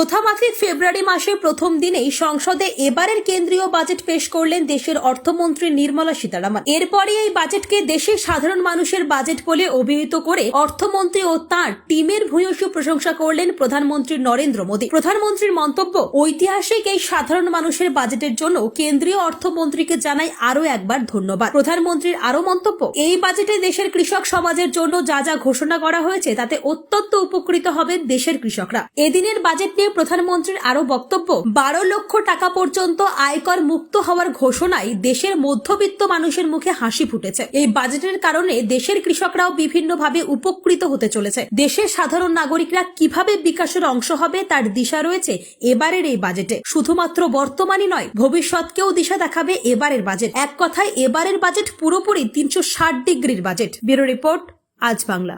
প্রথামাফিক ফেব্রুয়ারি মাসের প্রথম দিনেই সংসদে এবারের কেন্দ্রীয় বাজেট পেশ করলেন দেশের অর্থমন্ত্রী নির্মলা সীতারামন। এরপরই এই বাজেটকে দেশের সাধারণ মানুষের বাজেট বলে অভিহিত করে অর্থমন্ত্রী ও তাঁর টিমের ভূয়সী প্রশংসা করলেন প্রধানমন্ত্রী নরেন্দ্র মোদী। প্রধানমন্ত্রীর মন্তব্য, ঐতিহাসিক এই সাধারণ মানুষের বাজেটের জন্য কেন্দ্রীয় অর্থমন্ত্রীকে জানাই আরও একবার ধন্যবাদ। প্রধানমন্ত্রীর আরও মন্তব্য, এই বাজেটে দেশের কৃষক সমাজের জন্য যা যা ঘোষণা করা হয়েছে তাতে অত্যন্ত উপকৃত হবে দেশের কৃষকরা। এদিনের বাজেট নিয়ে প্রধানমন্ত্রীর আরও বক্তব্য, বারো লক্ষ টাকা পর্যন্ত আয়কর মুক্ত হওয়ার ঘোষণায় দেশের মধ্যবিত্ত মানুষের মুখে হাসি ফুটেছে। এই বাজেটের কারণে দেশের কৃষকরাও বিভিন্নভাবে উপকৃত হতে চলেছে। দেশের সাধারণ নাগরিকরা কীভাবে বিকাশের অংশ হবে তার দিশা রয়েছে এবারের এই বাজেটে। শুধুমাত্র বর্তমানই নয়, ভবিষ্যৎকেও দিশা দেখাবে এবারের বাজেট। এক কথায়, এবারের বাজেট পুরোপুরি তিনশো ষাট ডিগ্রির বাজেট। ব্যুরো রিপোর্ট, আজ বাংলা।